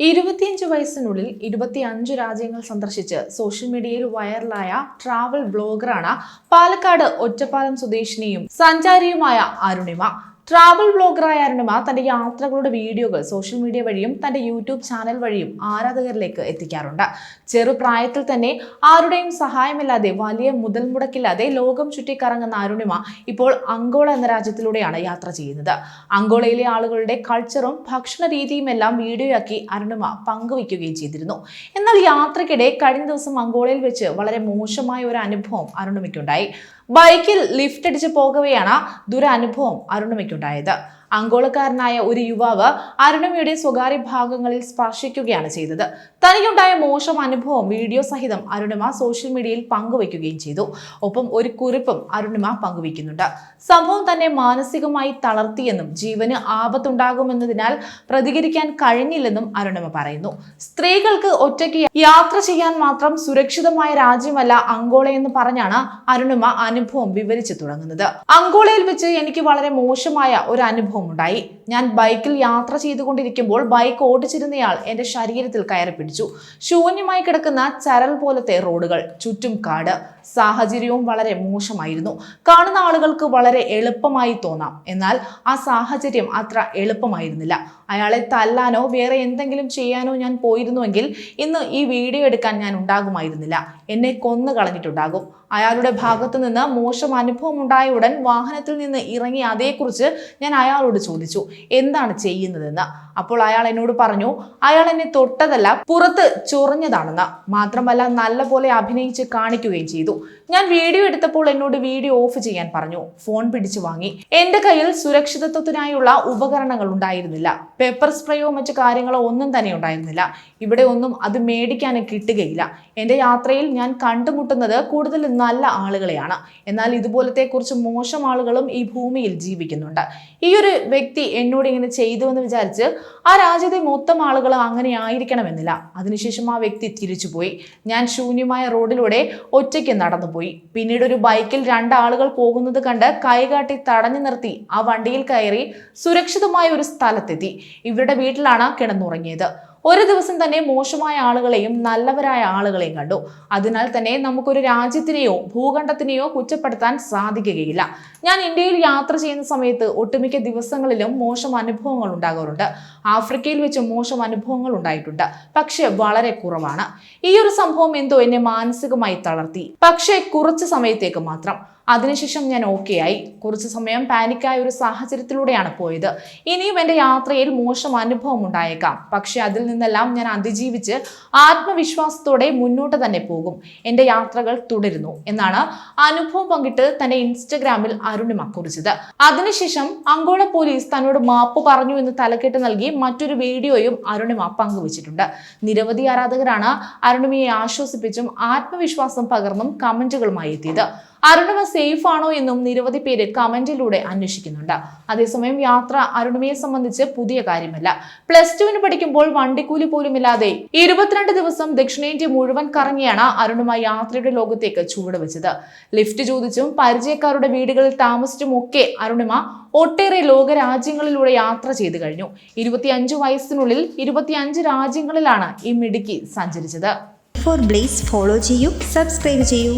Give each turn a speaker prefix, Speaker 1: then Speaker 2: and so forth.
Speaker 1: ഇരുപത്തിയഞ്ച് വയസ്സിനുള്ളിൽ ഇരുപത്തിയഞ്ച് രാജ്യങ്ങൾ സന്ദർശിച്ച് സോഷ്യൽ മീഡിയയിൽ വൈറലായ ട്രാവൽ ബ്ലോഗറാണ് പാലക്കാട് ഒറ്റപ്പാലം സ്വദേശിനിയും സഞ്ചാരിയുമായ അരുണിമ. ട്രാവൽ ബ്ലോഗറായ അരുണിമ തന്റെ യാത്രകളുടെ വീഡിയോകൾ സോഷ്യൽ മീഡിയ വഴിയും തന്റെ യൂട്യൂബ് ചാനൽ വഴിയും ആരാധകരിലേക്ക് എത്തിക്കാറുണ്ട്. ചെറുപ്രായത്തിൽ തന്നെ ആരുടെയും സഹായമില്ലാതെ വലിയ മുതൽ മുടക്കില്ലാതെ ലോകം ചുറ്റിക്കറങ്ങുന്ന അരുണിമ ഇപ്പോൾ അങ്കോള എന്ന രാജ്യത്തിലൂടെയാണ് യാത്ര ചെയ്യുന്നത്. അങ്കോളയിലെ ആളുകളുടെ കൾച്ചറും ഭക്ഷണ രീതിയും എല്ലാം വീഡിയോയാക്കി അരുണിമ പങ്കുവയ്ക്കുകയും ചെയ്തിരുന്നു. എന്നാൽ യാത്രക്കിടെ കഴിഞ്ഞ ദിവസം അങ്കോളയിൽ വെച്ച് വളരെ മോശമായ ഒരു അനുഭവം അരുണിമയ്ക്കുണ്ടായി. ബൈക്കിൽ ലിഫ്റ്റ് അടിച്ച് പോകവെയാണ് ദുരനുഭവം അരുണിമയ്ക്കുണ്ടായത് അങ്കോളക്കാരനായ ഒരു യുവാവ് അരുണിമയുടെ സ്വകാര്യ ഭാഗങ്ങളിൽ സ്പർശിക്കുകയാണ് ചെയ്തത്. തനിക്കുണ്ടായ മോശം അനുഭവം വീഡിയോ സഹിതം അരുണിമ സോഷ്യൽ മീഡിയയിൽ പങ്കുവയ്ക്കുകയും ചെയ്തു. ഒപ്പം ഒരു കുറിപ്പും അരുണിമ പങ്കുവയ്ക്കുന്നുണ്ട്. സംഭവം തന്നെ മാനസികമായി തളർത്തിയെന്നും ജീവന് ആപത്തുണ്ടാകുമെന്നതിനാൽ പ്രതികരിക്കാൻ കഴിഞ്ഞില്ലെന്നും അരുണിമ പറയുന്നു. സ്ത്രീകൾക്ക് ഒറ്റയ്ക്ക് യാത്ര ചെയ്യാൻ മാത്രം സുരക്ഷിതമായ രാജ്യമല്ല അങ്കോള എന്ന് പറഞ്ഞാണ് അരുണിമ അനുഭവം വിവരിച്ചു തുടങ്ങുന്നത്. അങ്കോളയിൽ വെച്ച് എനിക്ക് വളരെ മോശമായ ഒരു അനുഭവം ഉണ്ടായി ഞാൻ ബൈക്കിൽ യാത്ര ചെയ്തുകൊണ്ടിരിക്കുമ്പോൾ ബൈക്ക് ഓടിച്ചിരുന്നയാൾ എന്റെ ശരീരത്തിൽ കയറി പിടിച്ചു. ശൂന്യമായി കിടക്കുന്ന ചരൽ പോലത്തെ റോഡുകൾ ചുറ്റും കാട്. സാഹചര്യവും വളരെ മോശമായിരുന്നു. കാണുന്ന ആളുകൾക്ക് വളരെ എളുപ്പമായി തോന്നാം. എന്നാൽ ആ സാഹചര്യം അത്ര എളുപ്പമായിരുന്നില്ല. അയാളെ തല്ലാനോ വേറെ എന്തെങ്കിലും ചെയ്യാനോ ഞാൻ പോയിരുന്നുവെങ്കിൽ ഇന്ന് ഈ വീഡിയോ എടുക്കാൻ ഞാൻ ഉണ്ടാകുമായിരുന്നില്ല. എന്നെ കൊന്നു കളഞ്ഞിട്ടുണ്ടാകും അയാളുടെ ഭാഗത്തു നിന്ന് മോശം അനുഭവം ഉണ്ടായ ഉടൻ വാഹനത്തിൽ നിന്ന് ഇറങ്ങി അതേക്കുറിച്ച് ഞാൻ അയാളോട് ചോദിച്ചു എന്താണ് ചെയ്യുന്നതെന്ന്? അപ്പോൾ അയാൾ എന്നോട് പറഞ്ഞു അയാൾ എന്നെ തൊട്ടതല്ല പുറത്ത് ചൊറിഞ്ഞതാണെന്ന്. മാത്രമല്ല നല്ല പോലെ അഭിനയിച്ച് കാണിക്കുകയും ചെയ്തു. ഞാൻ വീഡിയോ എടുത്തപ്പോൾ എന്നോട് വീഡിയോ ഓഫ് ചെയ്യാൻ പറഞ്ഞു. ഫോൺ പിടിച്ചു വാങ്ങി. എന്റെ കയ്യിൽ സുരക്ഷിതത്വത്തിനായുള്ള ഉപകരണങ്ങൾ ഉണ്ടായിരുന്നില്ല. പേപ്പർ സ്പ്രേയോ മറ്റ് കാര്യങ്ങളോ ഒന്നും തന്നെ ഉണ്ടായിരുന്നില്ല. ഇവിടെ ഒന്നും അത് മേടിക്കാനും കിട്ടുകയില്ല. എന്റെ യാത്രയിൽ ഞാൻ കണ്ടുമുട്ടുന്നത് കൂടുതൽ നല്ല ആളുകളെയാണ്. എന്നാൽ ഇതുപോലത്തെ കുറച്ച് മോശം ആളുകളും ഈ ഭൂമിയിൽ ജീവിക്കുന്നുണ്ട്. ഈ ഒരു വ്യക്തി എന്നോട് ഇങ്ങനെ ചെയ്തു എന്ന് വിചാരിച്ച് ആ രാജ്യത്തെ മൊത്തം ആളുകൾ അങ്ങനെ ആയിരിക്കണമെന്നില്ല. അതിനുശേഷം ആ വ്യക്തി തിരിച്ചുപോയി ഞാൻ ശൂന്യമായ റോഡിലൂടെ ഒറ്റയ്ക്ക് നടന്നുപോയി. പിന്നീട് ഒരു ബൈക്കിൽ രണ്ടാളുകൾ പോകുന്നത് കണ്ട് കൈകാട്ടി തടഞ്ഞു നിർത്തി ആ വണ്ടിയിൽ കയറി സുരക്ഷിതമായ ഒരു സ്ഥലത്തെത്തി. ഇവരുടെ വീട്ടിലാണ് കിടന്നുറങ്ങിയത്. ഒരു ദിവസം തന്നെ മോശമായ ആളുകളെയും നല്ലവരായ ആളുകളെയും കണ്ടു. അതിനാൽ തന്നെ നമുക്കൊരു രാജ്യത്തിനെയോ ഭൂഖണ്ഡത്തിനെയോ കുറ്റപ്പെടുത്താൻ സാധിക്കുകയില്ല. ഞാൻ ഇന്ത്യയിൽ യാത്ര ചെയ്യുന്ന സമയത്ത് ഒട്ടുമിക്ക ദിവസങ്ങളിലും മോശം അനുഭവങ്ങൾ ഉണ്ടാകാറുണ്ട്. ആഫ്രിക്കയിൽ വെച്ച് മോശം അനുഭവങ്ങൾ ഉണ്ടായിട്ടുണ്ട്. പക്ഷേ വളരെ കുറവാണ്. ഈ ഒരു സംഭവം എന്തോ എന്നെ മാനസികമായി തളർത്തി. പക്ഷേ കുറച്ച് സമയത്തേക്ക് മാത്രം. അതിനുശേഷം ഞാൻ ഓക്കെ ആയി. കുറച്ച് സമയം പാനിക്കായ ഒരു സാഹചര്യത്തിലൂടെയാണ് പോയത്. ഇനിയും എന്റെ യാത്രയിൽ മോശം അനുഭവം ഉണ്ടായേക്കാം. പക്ഷെ അതിൽ നിന്നെല്ലാം ഞാൻ അതിജീവിച്ച് ആത്മവിശ്വാസത്തോടെ മുന്നോട്ട് തന്നെ പോകും. എന്റെ യാത്രകൾ തുടരുന്നു എന്നാണ് അനുഭവം പങ്കിട്ട് തന്റെ ഇൻസ്റ്റഗ്രാമിൽ അരുണിമ കുറിച്ചത്. അതിനുശേഷം അങ്കോള പോലീസ് തന്നോട് മാപ്പ് പറഞ്ഞു എന്ന് തലക്കെട്ട് നൽകി മറ്റൊരു വീഡിയോയും അരുണിമ പങ്കുവച്ചിട്ടുണ്ട്. നിരവധി ആരാധകരാണ് അരുണിമയെ ആശ്വസിപ്പിച്ചും ആത്മവിശ്വാസം പകർന്നും കമന്റുകളുമായി എത്തിയത്. അരുണിമ സേഫ് ആണോ എന്നും നിരവധി പേര് കമന്റിലൂടെ അന്വേഷിക്കുന്നുണ്ട്. അതേസമയം യാത്ര അരുണിമയെ സംബന്ധിച്ച് പുതിയ കാര്യമല്ല. പ്ലസ് ടുവിന് പഠിക്കുമ്പോൾ വണ്ടിക്കൂലി പോലുമില്ലാതെ ഇരുപത്തിരണ്ട് ദിവസം ദക്ഷിണേന്ത്യ മുഴുവൻ കറങ്ങിയാണ് അരുണിമ യാത്രയുടെ ലോകത്തേക്ക് ചുവടുവെച്ചത്. ലിഫ്റ്റ് ചോദിച്ചും പരിചയക്കാരുടെ വീടുകളിൽ താമസിച്ചും ഒക്കെ അരുണിമ ഒട്ടേറെ ലോകരാജ്യങ്ങളിലൂടെ യാത്ര ചെയ്തു കഴിഞ്ഞു. ഇരുപത്തിയഞ്ച് വയസ്സിനുള്ളിൽ ഇരുപത്തിയഞ്ച് രാജ്യങ്ങളിലാണ് ഈ മിടുക്കി സഞ്ചരിച്ചത്.
Speaker 2: ഫോർ ബ്ലേസ് ഫോളോ ചെയ്യൂ സബ്സ്ക്രൈബ് ചെയ്യൂ.